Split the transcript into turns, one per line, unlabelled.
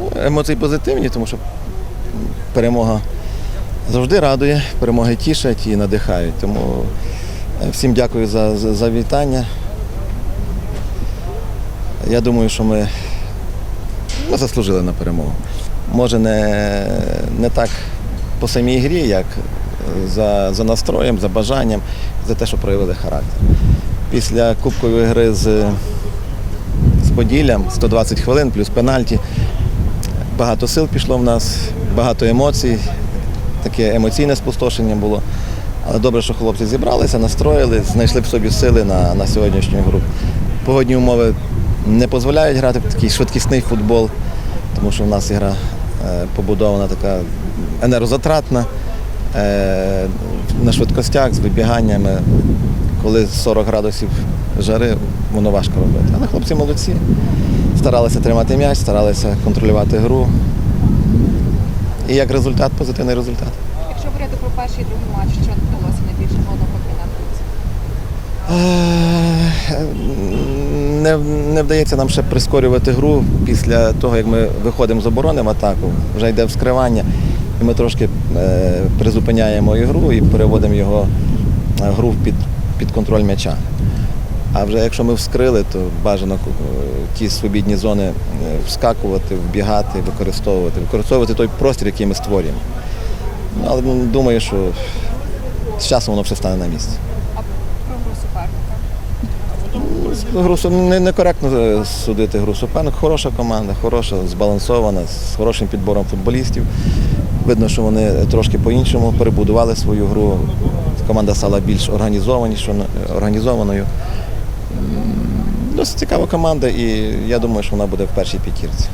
Ну, емоції позитивні, тому що перемога завжди радує, перемоги тішать і надихають. Тому е, всім дякую за, за, за вітання. Я думаю, що ми, ми заслужили на перемогу. Може, не, не так по самій грі, як за, за настроєм, за бажанням, за те, що проявили характер. Після кубкової гри з, з Поділлям 120 хвилин плюс пенальті. Багато сил пішло в нас, багато емоцій, таке емоційне спустошення було. Але добре, що хлопці зібралися, настроїли, знайшли в собі сили на, на сьогоднішню гру. Погодні умови не дозволяють грати в такий швидкісний футбол, тому що в нас ігра е, побудована така енергозатратна, е, на швидкостях, з вибіганнями. Коли 40 градусів жари, воно важко робити. Але хлопці молодці. Старалися тримати м'яч, старалися контролювати гру. І як результат, позитивний результат.
Якщо говорити про перший і другий матч, що вдалося найбільше головного комбінату?
Не, не вдається нам ще прискорювати гру після того, як ми виходимо з оборони в атаку, вже йде вскривання, і ми трошки е, призупиняємо ігру і переводимо його е, гру під, під контроль м'яча. А вже якщо ми вскрили, то бажано е, ті свобідні зони е, вскакувати, вбігати, використовувати, використовувати той простір, який ми створюємо. Ну, Але ну, думаю, що з часом воно все стане на місце.
А про гру суперника?
Гру не- некоректно е, судити гру суперник. Хороша команда, хороша, збалансована, з хорошим підбором футболістів. Видно, що вони трошки по-іншому перебудували свою гру. Команда стала більш організованою. Досить цікава команда, і я думаю, що вона буде в першій п'ятірці.